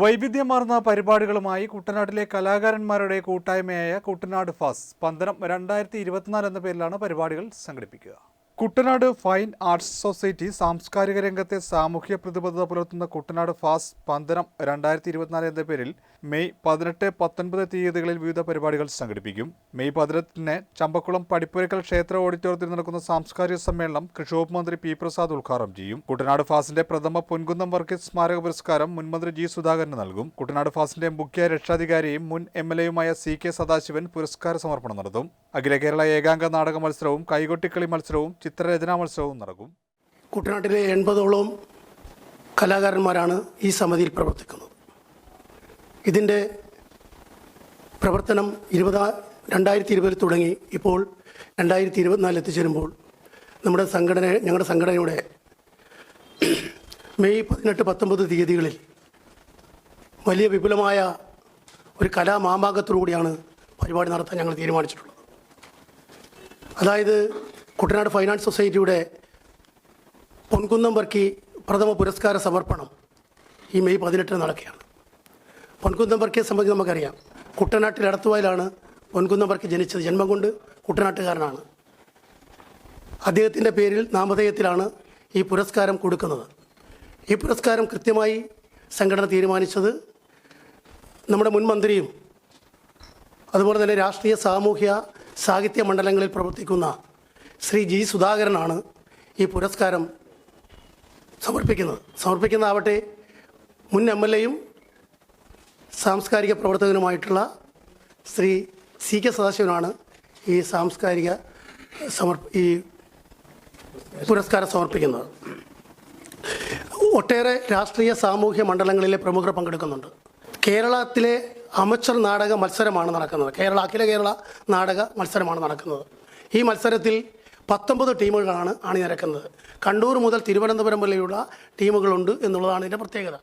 വൈവിധ്യമാർന്ന പരിപാടികളുമായി കുട്ടനാട്ടിലെ കലാകാരന്മാരുടെ കൂട്ടായ്മയായ കുട്ടനാട് ഫാസ് പന്തനം രണ്ടായിരത്തി ഇരുപത്തിനാല് എന്ന പേരിലാണ് പരിപാടികൾ സംഘടിപ്പിക്കുക. കുട്ടനാട് ഫൈൻ ആർട്സ് സൊസൈറ്റി സാംസ്കാരിക രംഗത്തെ സാമൂഹ്യ പ്രതിബദ്ധത പുലർത്തുന്ന കുട്ടനാട് ഫാസ് പന്തനം രണ്ടായിരത്തി ഇരുപത്തിനാല് എന്ന പേരിൽ മെയ് പതിനെട്ട് പത്തൊൻപത് തീയതികളിൽ വിവിധ പരിപാടികൾ സംഘടിപ്പിക്കും. മെയ് പതിനെട്ടിന് ചമ്പക്കുളം പടിപ്പുരക്കൽ ക്ഷേത്ര ഓഡിറ്റോറിയത്തിൽ നടക്കുന്ന സാംസ്കാരിക സമ്മേളനം കൃഷിവകുപ്പ് മന്ത്രി പി പ്രസാദ് ഉദ്ഘാടനം ചെയ്യും. കുട്ടനാട് ഫാസിന്റെ പ്രഥമ പൊൻകുന്നം വർഗീസ് സ്മാരക പുരസ്കാരം മുൻമന്ത്രി ജി സുധാകരന് നൽകും. കുട്ടനാട് ഫാസിന്റെ മുഖ്യ രക്ഷാധികാരിയും മുൻ എം എൽ എയുമായ സി കെ സദാശിവൻ പുരസ്കാര സമർപ്പണം നടത്തും. അഖില കേരള ഏകാംഗ നാടക മത്സരവും കൈകൊട്ടിക്കളി മത്സരവും ചിത്രരചനാ മത്സരവും നടക്കും? കുട്ടനാട്ടിലെ എൺപതോളം കലാകാരന്മാരാണ് ഈ സമിതിയിൽ പ്രവർത്തിക്കുന്നത്. ഇതിന്റെ പ്രവർത്തനം ഇരുപതാ രണ്ടായിരത്തി ഇരുപതിൽ തുടങ്ങി. ഇപ്പോൾ രണ്ടായിരത്തി ഇരുപത്തിനാലിൽ എത്തിച്ചേരുമ്പോൾ നമ്മുടെ സംഘടന ഞങ്ങളുടെ സംഘടനയുടെ മെയ് പതിനെട്ട് പത്തൊമ്പത് തീയതികളിൽ വലിയ വിപുലമായ ഒരു കലാമാമാങ്കത്തോടുകൂടിയാണ് പരിപാടി നടത്താൻ ഞങ്ങൾ തീരുമാനിച്ചിട്ടുള്ളത്. അതായത് കുട്ടനാട് ഫൈനാൻസ് സൊസൈറ്റിയുടെ പൊൻകുന്നം വർക്കി പ്രഥമ പുരസ്കാര സമർപ്പണം ഈ മെയ് പതിനെട്ടിന് നടക്കുകയാണ്. പൊൻകുന്നം വർക്കിയെ സംബന്ധിച്ച് നമുക്കറിയാം. കുട്ടനാട്ടിൽ എടത്തുവായിലാണ് പൊൻകുന്നം വർക്കി ജനിച്ചത്. ജന്മം കൊണ്ട് കുട്ടനാട്ടുകാരനാണ്. അദ്ദേഹത്തിന്റെ പേരിൽ നാമധേയത്തിലാണ് ഈ പുരസ്കാരം കൊടുക്കുന്നത്. ഈ പുരസ്കാരം കൃത്യമായി സംഘടന തീരുമാനിച്ചത് നമ്മുടെ മുൻ മന്ത്രിയും അതുപോലെ തന്നെ രാഷ്ട്രീയ സാമൂഹ്യ സാഹിത്യ മണ്ഡലങ്ങളിൽ പ്രവർത്തിക്കുന്ന ശ്രീ ജി സുധാകരനാണ് ഈ പുരസ്കാരം സമർപ്പിക്കുന്നത്. സമർപ്പിക്കുന്നതാവട്ടെ മുൻ എം എൽ എയും സാംസ്കാരിക പ്രവർത്തകനുമായിട്ടുള്ള ശ്രീ സി കെ സദാശിവനാണ് ഈ സാംസ്കാരിക സമർ ഈ പുരസ്കാരം സമർപ്പിക്കുന്നത്. ഒട്ടേറെ രാഷ്ട്രീയ സാമൂഹ്യ മണ്ഡലങ്ങളിലെ പ്രമുഖർ പങ്കെടുക്കുന്നുണ്ട്. കേരളത്തിലെ അമച്ചർ നാടക മത്സരമാണ് നടക്കുന്നത്. കേരള അഖില കേരള നാടക മത്സരമാണ് നടക്കുന്നത്. ഈ മത്സരത്തിൽ പത്തൊമ്പത് ടീമുകളാണ് അണിനിരക്കുന്നത്. കണ്ണൂർ മുതൽ തിരുവനന്തപുരം വരെയുള്ള ടീമുകളുണ്ട് എന്നുള്ളതാണ് ഇതിന്റെ പ്രത്യേകത.